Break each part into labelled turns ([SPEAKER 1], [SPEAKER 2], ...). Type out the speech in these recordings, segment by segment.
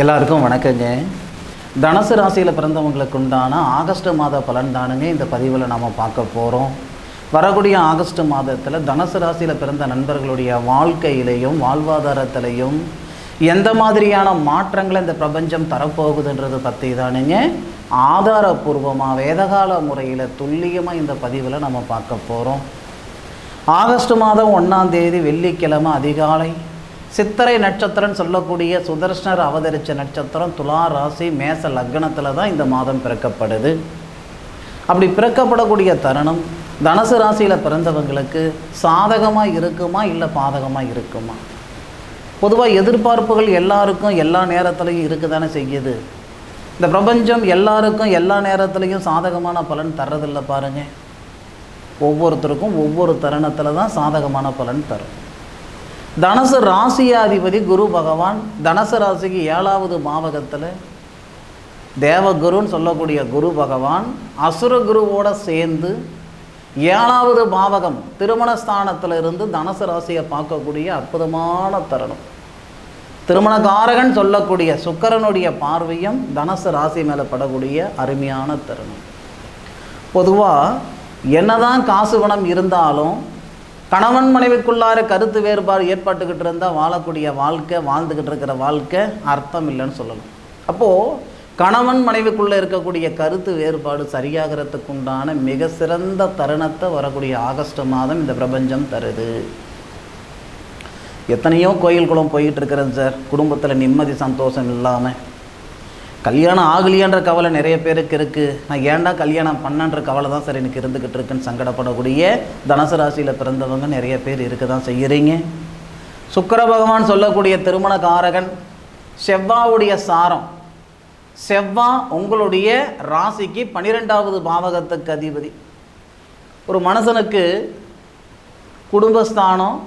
[SPEAKER 1] எல்லாருக்கும் வணக்கங்க. தனுசு ராசியில் பிறந்தவங்களுக்கு உண்டான ஆகஸ்ட் மாத பலன் தானுங்க இந்த பதிவில் நாம் பார்க்க போகிறோம் வரக்கூடிய ஆகஸ்ட் மாதத்தில் தனுசு ராசியில் பிறந்த நண்பர்களுடைய வாழ்க்கையிலையும் வாழ்வாதாரத்திலையும் எந்த மாதிரியான மாற்றங்களை இந்த பிரபஞ்சம் தரப்போகுதுன்றது பற்றி தானுங்க. ஆதாரபூர்வமாக வேதகால முறையில் துல்லியமாக இந்த பதிவில் நம்ம பார்க்க போகிறோம் ஆகஸ்ட் மாதம் ஒன்றாம் தேதி வெள்ளிக்கிழமை அதிகாலை சித்திரை நட்சத்திரம்னு சொல்லக்கூடிய சுதர்ஷனர் அவதரித்த நட்சத்திரம் துலா ராசி மேச லக்னத்தில் தான் இந்த மாதம் பிறக்கப்படுது. அப்படி பிறக்கப்படக்கூடிய தருணம் தனுசு ராசியில் பிறந்தவங்களுக்கு சாதகமாக இருக்குமா இல்லை பாதகமாக இருக்குமா? பொதுவாக எதிர்பார்ப்புகள் எல்லாருக்கும் எல்லா நேரத்துலையும் இருக்க தானே செய்யுது. இந்த பிரபஞ்சம் எல்லாருக்கும் எல்லா நேரத்துலையும் சாதகமான பலன் தர்றதில்லை பாருங்கள் ஒவ்வொருத்தருக்கும் ஒவ்வொரு தருணத்தில் தான் சாதகமான பலன் தரும். தனுசு ராசியாதிபதி குரு பகவான் தனுசு ராசிக்கு ஏழாவது மாவகத்தில் தேவகுருன்னு சொல்லக்கூடிய குரு பகவான் அசுர குருவோட சேர்ந்து ஏழாவது பாவகம் திருமணஸ்தானத்தில் இருந்து தனுசு ராசியை பார்க்கக்கூடிய அற்புதமான தருணம். திருமணக்காரகன் சொல்லக்கூடிய சுக்கரனுடைய பார்வையும் தனுசு ராசி மேலே படக்கூடிய அருமையான தருணம். பொதுவாக என்னதான் காசு பணம் இருந்தாலும் கணவன் மனைவிக்குள்ளார கருத்து வேறுபாடு ஏற்பட்டுக்கிட்டு இருந்தால் வாழக்கூடிய வாழ்க்கை வாழ்ந்துக்கிட்டு இருக்கிற வாழ்க்கை அர்த்தம் இல்லைன்னு சொல்லணும். அப்போது கணவன் மனைவிக்குள்ளே இருக்கக்கூடிய கருத்து வேறுபாடு சரியாகிறதுக்குண்டான மிக சிறந்த தருணத்தை வரக்கூடிய ஆகஸ்ட் மாதம் இந்த பிரபஞ்சம் தருது. எத்தனையோ கோயில் குளம் போயிட்டு இருக்கிறேன் சார். குடும்பத்தில் நிம்மதி சந்தோஷம் இல்லாமல் கல்யாணம் ஆகலையான்ற கவலை நிறைய பேருக்கு இருக்குது நான் ஏன்டா கல்யாணம் பண்ணன்ற கவலை தான் சார் எனக்கு இருந்துக்கிட்டு இருக்குன்னு சங்கடப்படக்கூடிய தனுசு ராசியில் பிறந்தவங்க நிறைய பேர் இருக்க தான் செய்கிறீங்க சுக்கர பகவான் சொல்லக்கூடிய திருமண காரகன் செவ்வாவுடைய சாரம். செவ்வா உங்களுடைய ராசிக்கு பன்னிரெண்டாவது பாவகத்துக்கு அதிபதி. ஒரு மனுஷனுக்கு குடும்பஸ்தானம்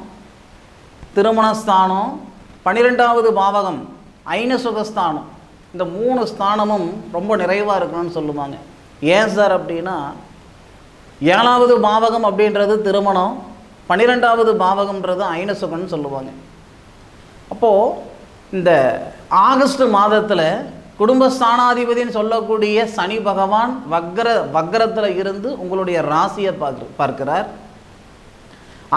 [SPEAKER 1] திருமணஸ்தானம் பன்னிரெண்டாவது பாவகம் ஐன சுகஸ்தானம். இந்த மூணு ஸ்தானமும் ரொம்ப நிறைவாக இருக்கணும்னு சொல்லுவாங்க. ஏன் சார் அப்படின்னா ஏழாவது பாவகம் அப்படின்றது திருமணம் பன்னிரெண்டாவது பாவகம்ன்றது ஐனசுகம்னு சொல்லுவாங்க. அப்போது இந்த ஆகஸ்ட் மாதத்தில் குடும்பஸ்தானாதிபதினு சொல்லக்கூடிய சனி பகவான் வக்ர வக்ரத்தில் இருந்து உங்களுடைய ராசியை பார்க்க பார்க்கிறார்.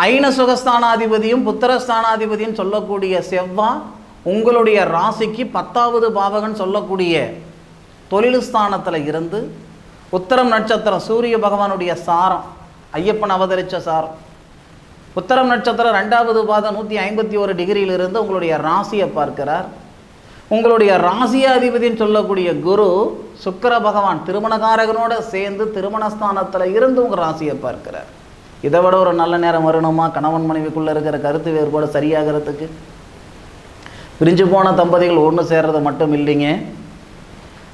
[SPEAKER 1] ஐன சுகஸ்தானாதிபதியும் புத்திரஸ்தானாதிபதியும் சொல்லக்கூடிய செவ்வா உங்களுடைய ராசிக்கு பத்தாவது பாவகன் சொல்லக்கூடிய தொழில்ஸ்தானத்தில் இருந்து உத்தரம் நட்சத்திரம் சூரிய பகவானுடைய சாரம் ஐயப்பன் அவதரித்த சாரம். உத்தரம் நட்சத்திரம் ரெண்டாவது பாதம் நூற்றி ஐம்பத்தி ஒரு டிகிரியிலிருந்து உங்களுடைய ராசியை பார்க்கிறார். உங்களுடைய ராசியாதிபதின்னு சொல்லக்கூடிய குரு சுக்கர பகவான் திருமணகாரகனோட சேர்ந்து திருமணஸ்தானத்தில் இருந்து உங்கள் ராசியை பார்க்கிறார். இதை விட ஒரு நல்ல நேரம் வரணுமா? கணவன் மனைவிக்குள்ளே இருக்கிற கருத்து வேறுபாடு சரியாகிறதுக்கு பிரிஞ்சு போன தம்பதிகள் ஒன்று சேர்றது மட்டும் இல்லைங்க.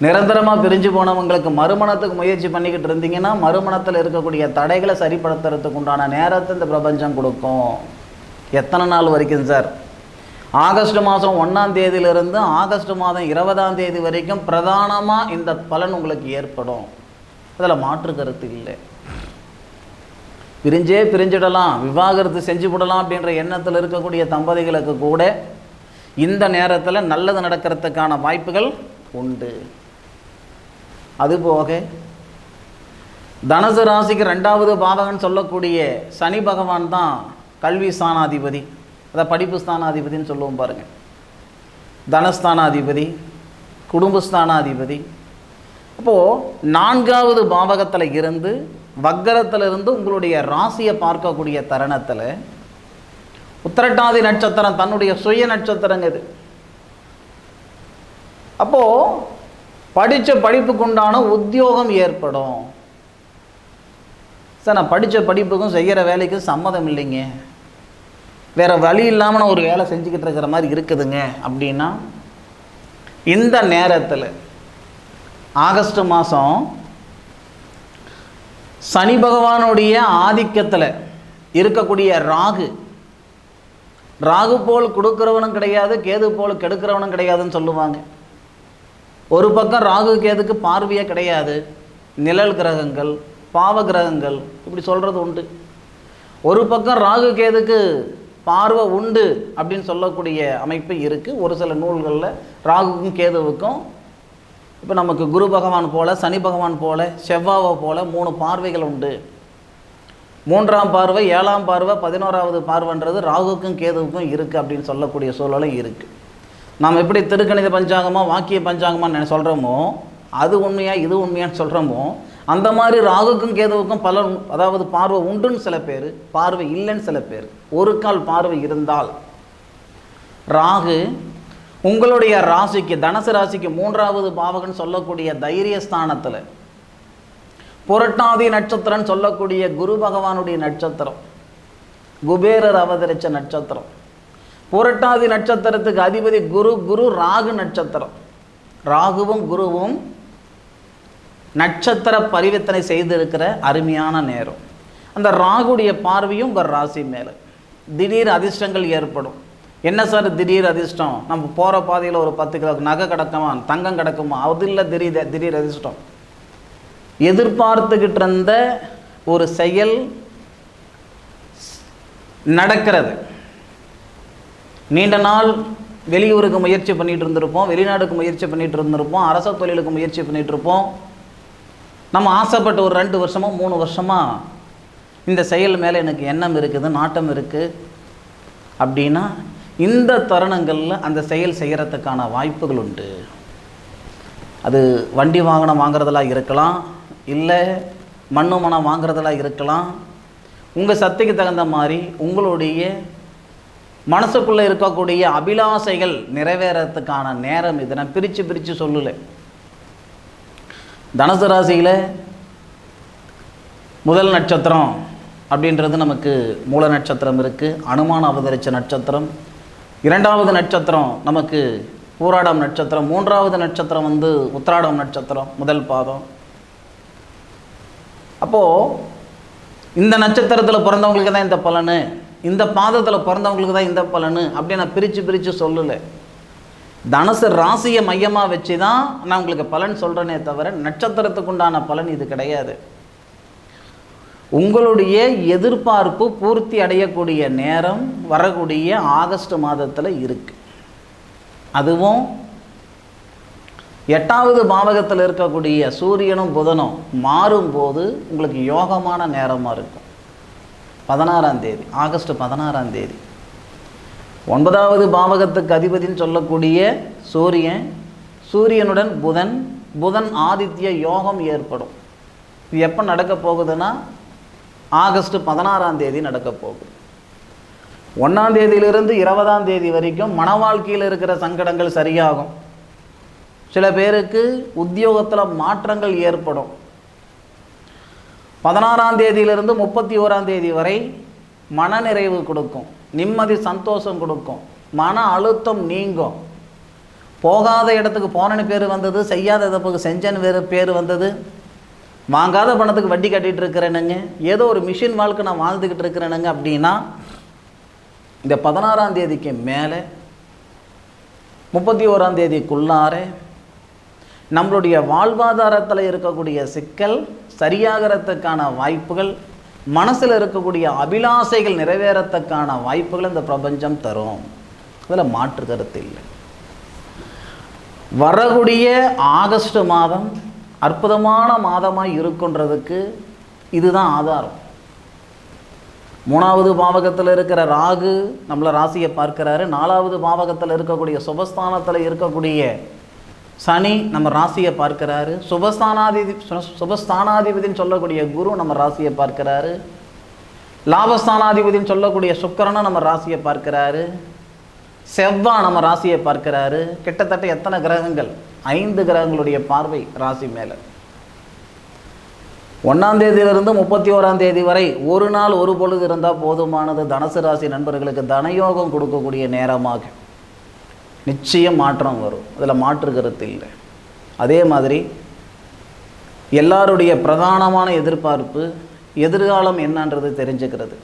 [SPEAKER 1] நிரந்தரமாக பிரிஞ்சு போனவங்களுக்கு மறுமணத்துக்கு முயற்சி பண்ணிக்கிட்டு இருந்தீங்கன்னா மறுமணத்தில் இருக்கக்கூடிய தடைகளை சரிப்படுத்துறதுக்கு உண்டான நேரத்தை இந்த பிரபஞ்சம் கொடுக்கும். எத்தனை நாள் வரைக்கும் சார்? ஆகஸ்ட் மாதம் ஒன்றாம் தேதியிலிருந்து ஆகஸ்ட் மாதம் இருபதாம் தேதி வரைக்கும் பிரதானமாக இந்த பலன் உங்களுக்கு ஏற்படும். அதில் மாற்று கருத்து இல்லை. பிரிஞ்சே பிரிஞ்சிடலாம் விவாகரத்து செஞ்சு விடலாம் அப்படின்ற எண்ணத்தில் இருக்கக்கூடிய தம்பதிகளுக்கு கூட இந்த நேரத்தில் நல்லது நடக்கிறதுக்கான வாய்ப்புகள் உண்டு. அதுபோக தனுசு ராசிக்கு ரெண்டாவது பாவகன் சொல்லக்கூடிய சனி பகவான் தான் கல்வி ஸ்தானாதிபதி. அதை படிப்பு ஸ்தானாதிபதின்னு சொல்லுவோம் பாருங்கள் தனஸ்தானாதிபதி குடும்பஸ்தானாதிபதி அப்போது நான்காவது பாவகத்தில் இருந்து வக்கரத்திலிருந்து உங்களுடைய ராசியை பார்க்கக்கூடிய தருணத்தில் உத்திரட்டாதி நட்சத்திரம் தன்னுடைய சுய நட்சத்திரங்க இது. அப்போது படித்த படிப்புக்குண்டான உத்தியோகம் ஏற்படும். சார் நான் படித்த படிப்புக்கும் செய்கிற வேலைக்கும் சம்மதம் இல்லைங்க. வேறு வழி இல்லாமல் நான் ஒரு வேலை செஞ்சுக்கிட்டு இருக்கிற மாதிரி இருக்குதுங்க அப்படின்னா இந்த நேரத்தில் ஆகஸ்ட் மாதம் சனி பகவானுடைய ஆதிக்கத்தில் இருக்கக்கூடிய ராகு ராகு போல் கொடுக்குறவனும் கிடையாது கேது போல் கெடுக்கிறவனும் கிடையாதுன்னு சொல்லுவாங்க. ஒரு பக்கம் ராகு கேதுக்கு பார்வையே கிடையாது நிழல் கிரகங்கள் பாவ கிரகங்கள் இப்படி சொல்கிறது உண்டு. ஒரு பக்கம் ராகு கேதுக்கு பார்வை உண்டு அப்படின்னு சொல்லக்கூடிய அமைப்பு இருக்குது ஒரு சில நூல்களில் ராகுக்கும் கேதுவுக்கும் இப்போ நமக்கு குரு பகவான் போல் சனி பகவான் போல் செவ்வாவை போல மூணு பார்வைகள் உண்டு. மூன்றாம் பார்வை ஏழாம் பார்வை பதினோராவது பார்வைன்றது ராகுக்கும் கேதுவுக்கும் இருக்குது அப்படின்னு சொல்லக்கூடிய சூழலும் இருக்குது நாம் எப்படி திருக்கணித பஞ்சாங்கமாக வாக்கிய பஞ்சாங்கமாக சொல்கிறோமோ அது உண்மையாக இது உண்மையான்னு சொல்கிறோமோ அந்த மாதிரி ராகுக்கும் கேதுவுக்கும் பல அதாவது பார்வை உண்டுன்னு சில பேர் பார்வை இல்லைன்னு சில பேர். ஒரு கால் பார்வை இருந்தால் ராகு உங்களுடைய ராசிக்கு தனுசு ராசிக்கு மூன்றாவது பாவகன் சொல்லக்கூடிய தைரிய ஸ்தானத்தில் புரட்டாதி நட்சத்திரம்னு சொல்லக்கூடிய குரு பகவானுடைய நட்சத்திரம். குபேரர் அவதரித்த நட்சத்திரம். புரட்டாதி நட்சத்திரத்துக்கு அதிபதி குரு குரு ராகு நட்சத்திரம். ராகுவும் குருவும் நட்சத்திர பரிவர்த்தனை செய்திருக்கிற அருமையான நேரம். அந்த ராகுடைய பார்வையும் உங்கள் ராசி மேலே. திடீர் அதிர்ஷ்டங்கள் ஏற்படும். என்ன சார் திடீர் அதிர்ஷ்டம்? நம்ம போகிற பாதையில் ஒரு பத்து கிலோ நகை கிடக்குமா? தங்கம் கிடக்குமா? அது இல்லை திடீர் திடீர் அதிர்ஷ்டம். எதிர்பார்த்துக்கிட்டு இருந்த ஒரு செயல் நடக்கிறது. நீண்ட நாள் வெளியூருக்கு முயற்சி பண்ணிட்டு இருந்திருப்போம் வெளிநாடுக்கு முயற்சி பண்ணிட்டு இருந்திருப்போம் அரச தொழிலுக்கு முயற்சி பண்ணிட்டு இருப்போம் நம்ம ஆசைப்பட்ட ஒரு ரெண்டு வருஷமோ மூணு வருஷமா இந்த செயல் மேலே எனக்கு எண்ணம் இருக்குது நாட்டம் இருக்குது அப்படின்னா இந்த தருணங்களில் அந்த செயல் செய்கிறதுக்கான வாய்ப்புகள் உண்டு. அது வண்டி வாகனம் வாங்குறதெல்லாம் இருக்கலாம் இல்லை மண்ணு மனம் வாங்குறதெல்லாம் இருக்கலாம். உங்கள் சக்திக்கு தகுந்த மாதிரி உங்களுடைய மனசுக்குள்ளே இருக்கக்கூடிய அபிலாசைகள் நிறைவேறத்துக்கான நேரம் இதை நான் பிரித்து பிரித்து சொல்லலை. தனுசு ராசியில் முதல் நட்சத்திரம் அப்படின்றது நமக்கு மூல நட்சத்திரம் இருக்குது அனுமான அவதரித்த நட்சத்திரம். இரண்டாவது நட்சத்திரம் நமக்கு பூராடம் நட்சத்திரம் மூன்றாவது நட்சத்திரம் வந்து உத்திராடம் நட்சத்திரம் முதல் பாதம். அப்போது இந்த நட்சத்திரத்தில் பிறந்தவங்களுக்கு தான் இந்த பலனு இந்த பாதத்தில் பிறந்தவங்களுக்கு தான் இந்த பலனு அப்படி நான் பிரித்து பிரித்து சொல்லலை. தனுசு ராசியை மையமாக வச்சு தான் நான் உங்களுக்கு பலன் சொல்கிறேனே தவிர நட்சத்திரத்துக்கு உண்டான பலன் இது கிடையாது. உங்களுடைய எதிர்பார்ப்பு பூர்த்தி அடையக்கூடிய நேரம் வரக்கூடிய ஆகஸ்ட் மாதத்தில் இருக்குது அதுவும் எட்டாவது பாவகத்தில் இருக்கக்கூடிய சூரியனும் புதனும் மாறும்போது உங்களுக்கு யோகமான நேரமாக இருக்கும். பதினாறாம் தேதி ஆகஸ்ட் பதினாறாம் தேதி. ஒன்பதாவது பாவகத்துக்கு அதிபதின்னு சொல்லக்கூடிய சூரியன் சூரியனுடன் புதன் புதன் ஆதித்ய யோகம் ஏற்படும். இது எப்போ நடக்க போகுதுன்னா ஆகஸ்ட் பதினாறாம் தேதி நடக்க போகுது. ஒன்றாம் தேதியிலிருந்து இருபதாம் தேதி வரைக்கும் மன வாழ்க்கையில் இருக்கிற சங்கடங்கள் சரியாகும். சில பேருக்கு உத்தியோகத்தில் மாற்றங்கள் ஏற்படும். பதினாறாம் தேதியிலிருந்து முப்பத்தி ஓராம் தேதி வரை மனநிறைவு கொடுக்கும். நிம்மதி சந்தோஷம் கொடுக்கும். மன அழுத்தம் நீங்கும். போகாத இடத்துக்கு போனேன்னு பேர் வந்தது செய்யாத இடத்துக்கு செஞ்சன்னு வேறு பேர் வந்தது. வாங்காத பணத்துக்கு வட்டி கட்டிகிட்டு இருக்கிறேனுங்க. ஏதோ ஒரு மிஷின் வாழ்க்கை நான் வாழ்ந்துக்கிட்டு இருக்கிறேனுங்க அப்படின்னா இந்த பதினாறாம் தேதிக்கு மேலே முப்பத்தி ஓராம் தேதிக்குள்ளார நம்மளுடைய வாழ்வாதாரத்தில் இருக்கக்கூடிய சிக்கல் சரியாகிறதுக்கான வாய்ப்புகள் மனசில் இருக்கக்கூடிய அபிலாசைகள் நிறைவேறத்துக்கான வாய்ப்புகள் இந்த பிரபஞ்சம் தரும். அதில் மாற்று கருத்து இல்லை. வரக்கூடிய ஆகஸ்ட் மாதம் அற்புதமான மாதமாக இருக்குன்றதுக்கு இதுதான் ஆதாரம். மூணாவது பாவகத்தில் இருக்கிற ராகு நம்மளை ராசியை பார்க்கிறாரு. நாலாவது பாவகத்தில் இருக்கக்கூடிய சுபஸ்தானத்தில் இருக்கக்கூடிய சனி நம்ம ராசியை பார்க்கிறாரு. சுபஸ்தானாதிபதி சு- சொல்லக்கூடிய குரு நம்ம ராசியை பார்க்கிறாரு. லாபஸ்தானாதிபதின்னு சொல்லக்கூடிய சுக்கரனை நம்ம ராசியை பார்க்கிறாரு. செவ்வாய் நம்ம ராசியை பார்க்கிறாரு. கிட்டத்தட்ட எத்தனை கிரகங்கள்? ஐந்து கிரகங்களுடைய பார்வை ராசி மேலே. ஒன்றாம் தேதியிலிருந்து முப்பத்தி ஓராம் தேதி வரை ஒரு நாள் ஒரு பொழுது இருந்தால் போதுமானது. தனுசு ராசி நண்பர்களுக்கு தனயோகம் கொடுக்கக்கூடிய நேரமாகும் நிச்சயம் மாற்றம் வரும். அதில் மாற்று கருத்து இல்லை. அதே மாதிரி எல்லாருடைய பிரதானமான எதிர்பார்ப்பு எதிர்காலம் என்னன்றது தெரிஞ்சுக்கிறது.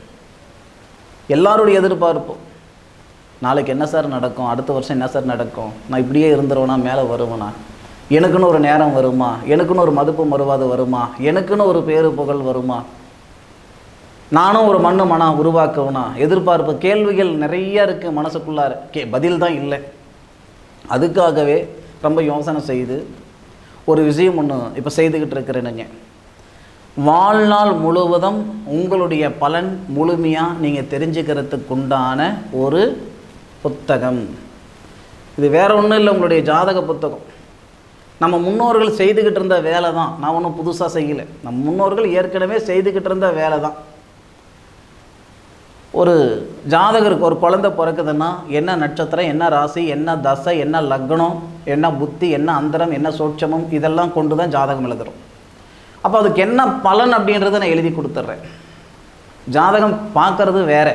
[SPEAKER 1] எல்லாருடைய எதிர்பார்ப்பும் நாளைக்கு என்ன சார் நடக்கும்? அடுத்த வருஷம் என்ன சார் நடக்கும்? நான் இப்படியே இருந்துருவேனா மேலே வருவேனா? எனக்குன்னு ஒரு நேரம் வருமா? எனக்குன்னு ஒரு மதிப்பு மறுவாது வருமா? எனக்குன்னு ஒரு பேரு புகழ் வருமா? நானும் ஒரு மண்ணு மனா உருவாக்கவனா? எதிர்பார்ப்பு கேள்விகள் நிறைய இருக்குது மனசுக்குள்ளார. கே பதில் தான் இல்லை. அதுக்காகவே ரொம்ப யோசனை செய்து ஒரு விஷயம் ஒன்று இப்போ செய்துக்கிட்டு இருக்கிறேனுங்க வாழ்நாள் முழுவதும் உங்களுடைய பலன் முழுமையாக நீங்கள் தெரிஞ்சுக்கிறதுக்கு உண்டான ஒரு புத்தகம். இது வேற ஒன்றும் இல்லை உங்களுடைய ஜாதக புத்தகம். நம்ம முன்னோர்கள் செய்துக்கிட்டு இருந்த வேலை தான் நான் ஒன்றும் புதுசாக செய்யலை. நம்ம முன்னோர்கள் ஏற்கனவே செய்துக்கிட்டு இருந்த வேலை தான் ஒரு ஜாதகருக்கு ஒரு குழந்தை பிறக்குதுன்னா என்ன நட்சத்திரம் என்ன ராசி என்ன தசை என்ன லக்னம் என்ன புத்தி என்ன அந்தரம் என்ன சோட்சமம் இதெல்லாம் கொண்டு தான் ஜாதகம் எழுதுறோம். அப்போ அதுக்கு என்ன பலன் அப்படின்றத நான் எழுதி கொடுத்துட்றேன் ஜாதகம் பார்க்கறது வேற.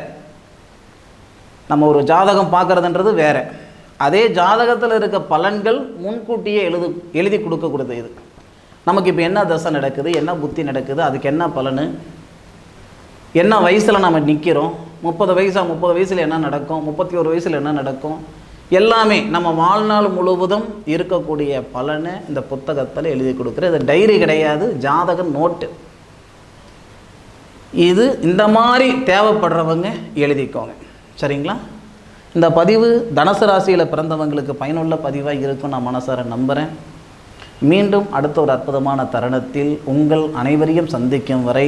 [SPEAKER 1] நம்ம ஒரு ஜாதகம் பார்க்கறதுன்றது வேற. அதே ஜாதகத்தில் இருக்க பலன்கள் முன்கூட்டியே எழுது எழுதி கொடுக்கக்கூடியது இது. நமக்கு இப்போ என்ன தசை நடக்குது என்ன புத்தி நடக்குது அதுக்கு என்ன பலனு என்ன வயசில் நம்ம நிற்கிறோம் முப்பது வயசா முப்பது வயசில் என்ன நடக்கும்? முப்பத்தி ஒரு வயசில் என்ன நடக்கும்? எல்லாமே நம்ம வாழ்நாள் முழுவதும் இருக்கக்கூடிய பலனை இந்த புத்தகத்தில் எழுதி கொடுக்குற இது டைரி கிடையாது ஜாதக நோட்டு இது இந்த மாதிரி தேவைப்படுறவங்க எழுதிக்கோங்க. சரிங்களா? இந்த பதிவு தனுசு ராசியில் பிறந்தவங்களுக்கு பயனுள்ள பதிவாக இருக்கும் நான் மனசார நம்புகிறேன் மீண்டும் அடுத்த ஒரு அற்புதமான தருணத்தில் உங்கள் அனைவரையும் சந்திக்கும் வரை